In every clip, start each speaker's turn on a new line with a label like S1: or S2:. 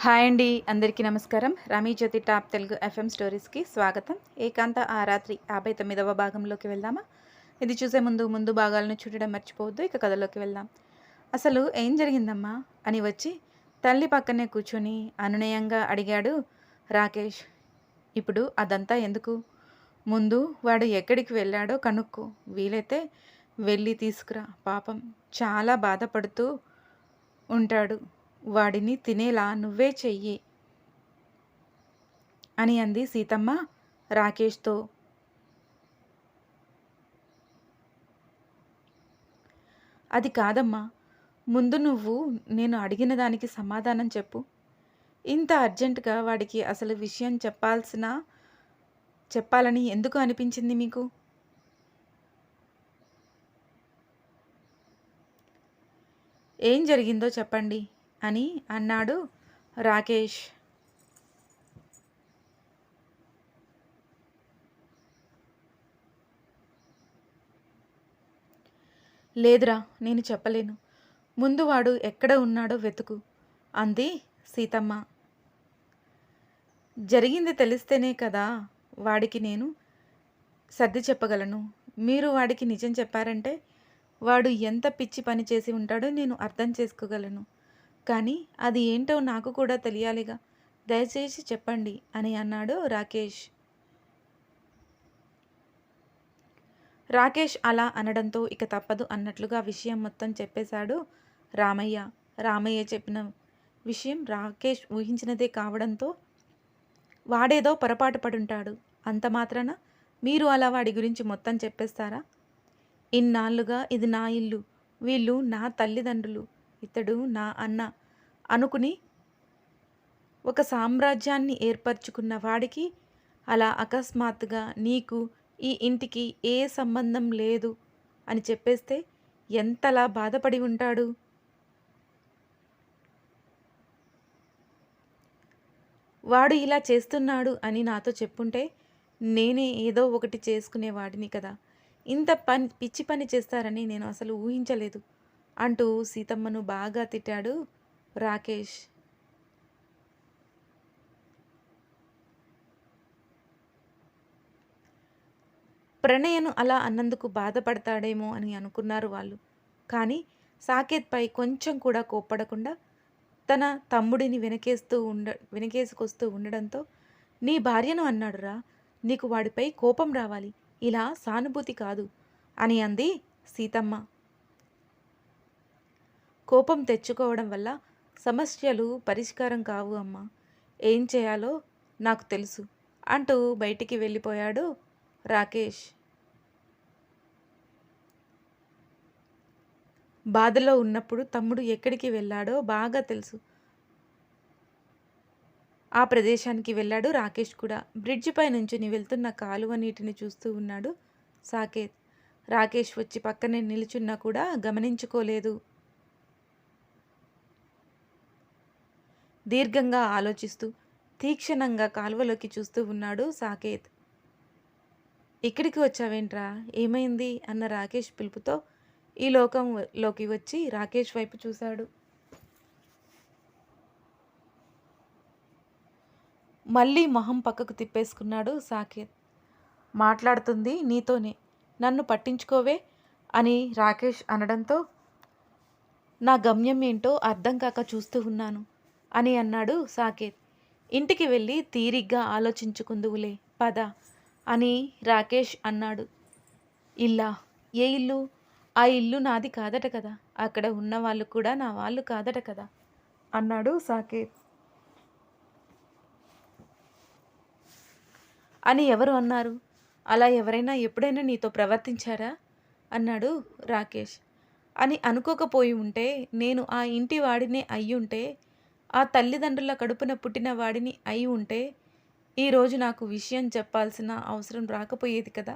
S1: Hi అండి అందరికీ నమస్కారం. రమీ జ్యోతి టాప్ తెలుగు ఎఫ్ఎం స్టోరీస్కి స్వాగతం. ఏకాంత ఆ రాత్రి యాభై తొమ్మిదవ భాగంలోకి వెళ్దామా? ఇది చూసే ముందు ముందు భాగాలను చూడడం మర్చిపోవద్దు ఇక కథలోకి వెళ్దాం. అసలు ఏం జరిగిందమ్మా? అని వచ్చి తల్లి పక్కనే కూర్చొని అనునయంగా అడిగాడు రాకేష్. ఇప్పుడు అదంతా ఎందుకు? ముందు వాడు ఎక్కడికి వెళ్ళాడో కనుక్కో. వీలైతే వెళ్ళి తీసుకురా పాపం. చాలా బాధపడుతూ ఉంటాడు. వాడిని తినేలా నువ్వే చెయ్యి. అని అంది సీతమ్మ రాకేష్తో. అది కాదమ్మా ముందు నువ్వు నేను అడిగిన దానికి సమాధానం చెప్పు. ఇంత అర్జెంటుగా వాడికి అసలు విషయం చెప్పాల్సిన చెప్పాలని ఎందుకు అనిపించింది మీకు? ఏం జరిగిందో చెప్పండి. అని అన్నాడు రాకేష్. లేదురా నేను చెప్పలేను. ముందు వాడు ఎక్కడ ఉన్నాడో వెతుకు అంది సీతమ్మ. జరిగింది తెలిస్తేనే కదా వాడికి నేను సర్ది చెప్పగలను. మీరు వాడికి నిజం చెప్పారంటే వాడు ఎంత పిచ్చి పని చేసి ఉంటాడో నేను అర్థం చేసుకోగలను. కానీ అది ఏంటో నాకు కూడా తెలియాలిగా. దయచేసి చెప్పండి అని అన్నాడు రాకేష్. రాకేష్ అలా అనడంతో ఇక తప్పదు అన్నట్లుగా విషయం మొత్తం చెప్పేశాడు రామయ్య. రామయ్య చెప్పిన విషయం రాకేష్ ఊహించినదే కావడంతో వాడేదో పొరపాటు పడుంటాడు. అంత మాత్రాన మీరు అలా వాడి గురించి మొత్తం చెప్పేస్తారా? ఇన్నాళ్ళుగా ఇది నా ఇల్లు వీళ్ళు నా తల్లిదండ్రులు. ఇతడు నా అన్న అనుకుని ఒక సామ్రాజ్యాన్ని ఏర్పరచుకున్న వాడికి అలా అకస్మాత్తుగా నీకు ఈ ఇంటికి ఏ సంబంధం లేదు అని చెప్పేస్తే ఎంతలా బాధపడి ఉంటాడు? వాడు ఇలా చేస్తున్నాడు అని నాతో చెప్పుంటే నేనే ఏదో ఒకటి చేసుకునేవాడిని కదా. ఇంత పని పిచ్చి పని చేస్తారని నేను అసలు ఊహించలేదు. అంటూ సీతమ్మను బాగా తిట్టాడు రాకేష్. ప్రణయను అలా అన్నందుకు బాధపడతాడేమో అని అనుకున్నారు వాళ్ళు. కానీ సాకేత్పై కొంచెం కూడా కోప్పడకుండా తన తమ్ముడిని వెనకేస్తూ ఉండ వెనకేసుకొస్తూ ఉండడంతో నీ భార్యను అన్నాడురా నీకు వాడిపై కోపం రావాలి ఇలా సానుభూతి కాదు అని అంది సీతమ్మ. కోపం తెచ్చుకోవడం వల్ల సమస్యలు పరిష్కారం కావు అమ్మా. ఏం చేయాలో నాకు తెలుసు. అంటూ బయటికి వెళ్ళిపోయాడు రాకేష్. బాధలో ఉన్నప్పుడు తమ్ముడు ఎక్కడికి వెళ్ళాడో బాగా తెలుసు. ఆ ప్రదేశానికి వెళ్ళాడు రాకేష్ కూడా. బ్రిడ్జిపై నుంచుని వెళ్తున్న కాలువ నీటిని చూస్తూ ఉన్నాడు సాకేత్. రాకేష్ వచ్చి పక్కనే నిలుచున్నా కూడా గమనించుకోలేదు. దీర్ఘంగా ఆలోచిస్తూ తీక్షణంగా కాలువలోకి చూస్తూ ఉన్నాడు సాకేత్. ఇక్కడికి వచ్చావేంట్రా? ఏమైంది? అన్న రాకేష్ పిలుపుతో ఈ లోకంలోకి వచ్చి రాకేష్ వైపు చూశాడు. మళ్ళీ మొహం పక్కకు తిప్పేసుకున్నాడు సాకేత్. మాట్లాడుతుంది నీతోనే. నన్ను పట్టించుకోవే? అని రాకేష్ అనడంతో నా గమ్యం ఏంటో అర్థం కాక చూస్తూ ఉన్నాను. అని అన్నాడు సాకేత్. ఇంటికి వెళ్ళి తీరిగ్గా ఆలోచించుకుందువులే పద అని రాకేష్ అన్నాడు. ఇల్లా ఏ ఇల్లు? ఆ ఇల్లు నాది కాదట కదా అక్కడ ఉన్న వాళ్ళు కూడా నా వాళ్ళు కాదట కదా అన్నాడు సాకేత్. అని ఎవరు అన్నారు? అలా ఎవరైనా ఎప్పుడైనా నీతో ప్రవర్తించారా? అన్నాడు రాకేష్. అని అనుకోకపోయి ఉంటే నేను ఆ ఇంటి వాడినే అయ్యుంటే ఆ తల్లిదండ్రుల కడుపున పుట్టిన వాడిని అయి ఉంటే ఈరోజు నాకు విషయం చెప్పాల్సిన అవసరం రాకపోయేది కదా?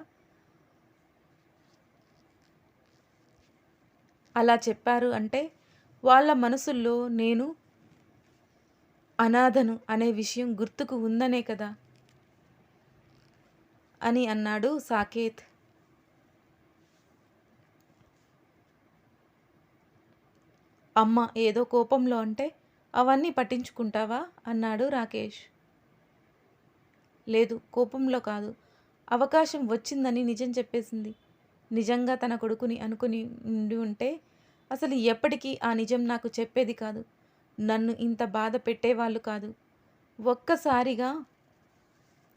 S1: అలా చెప్పారు అంటే వాళ్ళ మనసుల్లో నేను అనాథను అనే విషయం గుర్తుకు ఉందనే కదా? అని అన్నాడు సాకేత్. అమ్మ ఏదో కోపంలో అంటే అవన్నీ పట్టించుకుంటావా? అన్నాడు రాకేష్. లేదు కోపంలో కాదు. అవకాశం వచ్చిందని నిజం చెప్పేసింది. నిజంగా తన కొడుకుని అనుకుని ఉండి ఉంటే అసలు ఎప్పటికీ ఆ నిజం నాకు చెప్పేది కాదు. నన్ను ఇంత బాధ పెట్టేవాళ్ళు కాదు. ఒక్కసారిగా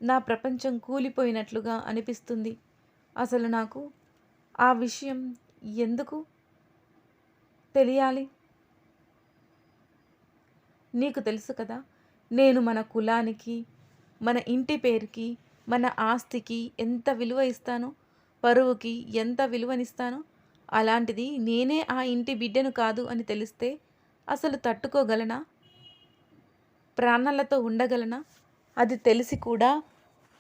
S1: నా ప్రపంచం కూలిపోయినట్లుగా అనిపిస్తుంది. అసలు నాకు ఆ విషయం ఎందుకు తెలియాలి? నీకు తెలుసు కదా నేను మన కులానికి మన ఇంటి పేరుకి మన ఆస్తికి ఎంత విలువ ఇస్తానో పరువుకి ఎంత విలువనిస్తానో అలాంటిది నేనే ఆ ఇంటి బిడ్డను కాదు అని తెలిస్తే అసలు తట్టుకోగలనా? ప్రాణాలతో ఉండగలనా? అది తెలిసి కూడా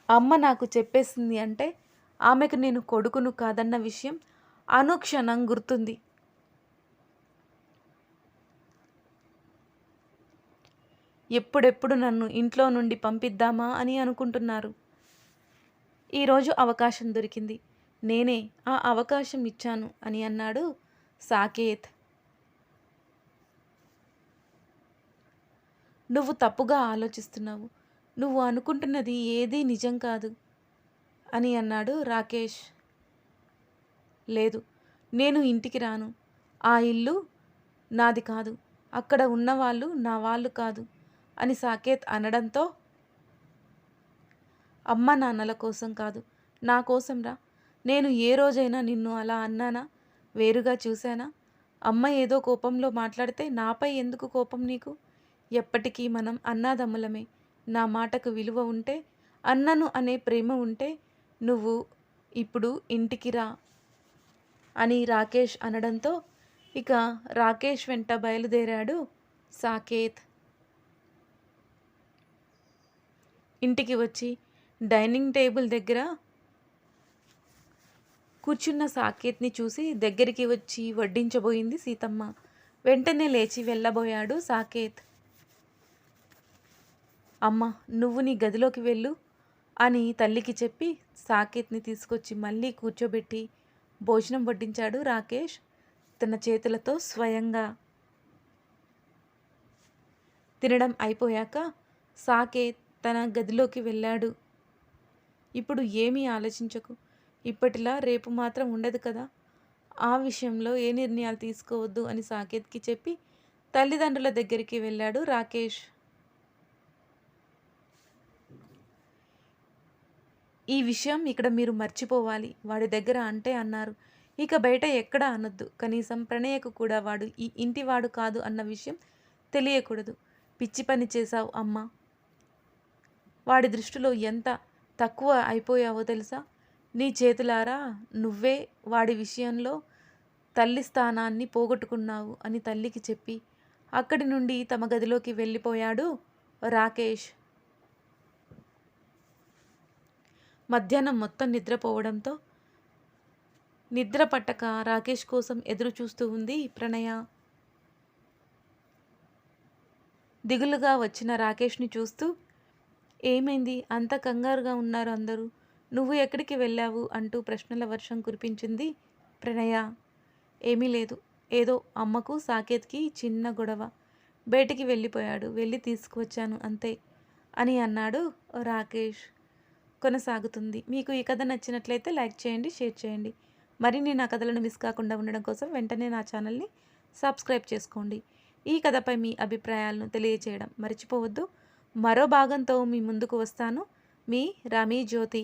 S1: అమ్మ నాకు చెప్పేసింది అంటే ఆమెకు నేను కొడుకును కాదన్న విషయం అనుక్షణం గుర్తుంది. ఎప్పుడెప్పుడు నన్ను ఇంట్లో నుండి పంపిద్దామా అని అనుకుంటున్నారు. ఈరోజు అవకాశం దొరికింది. నేనే ఆ అవకాశం ఇచ్చాను అని అన్నాడు సాకేత్. నువ్వు తప్పుగా ఆలోచిస్తున్నావు. నువ్వు అనుకుంటున్నది ఏదీ నిజం కాదు అని అన్నాడు రాకేష్. లేదు నేను ఇంటికి రాను. ఆ ఇల్లు నాది కాదు. అక్కడ ఉన్నవాళ్ళు నా వాళ్ళు కాదు. అని సాకేత్ అనడంతో అమ్మ నాన్నల కోసం కాదు నా కోసం రా. నేను ఏ రోజైనా నిన్ను అలా అన్నానా? వేరుగా చూశానా? అమ్మ ఏదో కోపంలో మాట్లాడితే నాపై ఎందుకు కోపం నీకు? ఎప్పటికీ మనం అన్నాదమ్ములమే. నా మాటకు విలువ ఉంటే అన్నను అనే ప్రేమ ఉంటే నువ్వు ఇప్పుడు ఇంటికి రా అని రాకేష్ అనడంతో ఇక రాకేష్ వెంట బయలుదేరాడు సాకేత్. ఇంటికి వచ్చి డైనింగ్ టేబుల్ దగ్గర కూర్చున్న సాకేత్ని చూసి దగ్గరికి వచ్చి వడ్డించబోయింది సీతమ్మ. వెంటనే లేచి వెళ్ళబోయాడు సాకేత్. అమ్మ నువ్వు నీ గదిలోకి వెళ్ళు అని తల్లికి చెప్పి సాకేత్ని తీసుకొచ్చి మళ్ళీ కూర్చోబెట్టి భోజనం వడ్డించాడు రాకేష్ తన చేతులతో స్వయంగా. తినడం అయిపోయాక సాకేత్ తన గదిలోకి వెళ్ళాడు. ఇప్పుడు ఏమీ ఆలోచించకు. ఇప్పటిలా రేపు మాత్రం ఉండదు కదా. ఆ విషయంలో ఏ నిర్ణయాలు తీసుకోవద్దు అని సాకేత్కి చెప్పి తల్లిదండ్రుల దగ్గరికి వెళ్ళాడు రాకేష్. ఈ విషయం ఇక్కడ మీరు మర్చిపోవాలి. వాడి దగ్గర అంటే అన్నారు. ఇక బయట ఎక్కడ అనొద్దు. కనీసం ప్రణయకు కూడా వాడు ఈ ఇంటివాడు కాదు అన్న విషయం తెలియకూడదు. పిచ్చి పని చేశావు అమ్మ. వాడి దృష్టిలో ఎంత తక్కువ అయిపోయావో తెలుసా? నీ చేతులారా నువ్వే వాడి విషయంలో తల్లి స్థానాన్ని పోగొట్టుకున్నావు అని తల్లికి చెప్పి అక్కడి నుండి తమ గదిలోకి వెళ్ళిపోయాడు రాకేష్. మధ్యాహ్నం మొత్తం నిద్రపోవడంతో నిద్ర పట్టక రాకేష్ కోసం ఎదురు చూస్తూ ఉంది ప్రణయ. దిగులుగా వచ్చిన రాకేష్ని చూస్తూ ఏమైంది? అంత కంగారుగా ఉన్నారు అందరూ. నువ్వు ఎక్కడికి వెళ్ళావు? అంటూ ప్రశ్నల వర్షం కురిపించింది ప్రణయ. ఏమీ లేదు. ఏదో అమ్మకు సాకేత్కి చిన్న గొడవ. బయటికి వెళ్ళిపోయాడు. వెళ్ళి తీసుకువచ్చాను అంతే అని అన్నాడు రాకేష్. కొనసాగుతుంది. మీకు ఈ కథ నచ్చినట్లయితే లైక్ చేయండి షేర్ చేయండి. మరిన్ని నా కథలను మిస్ కాకుండా ఉండడం కోసం వెంటనే నా ఛానల్ని సబ్స్క్రైబ్ చేసుకోండి. ఈ కథపై మీ అభిప్రాయాలను తెలియచేయడం మర్చిపోవద్దు. మరో భాగంతో మీ ముందుకు వస్తాను. మీ రమీ జ్యోతి.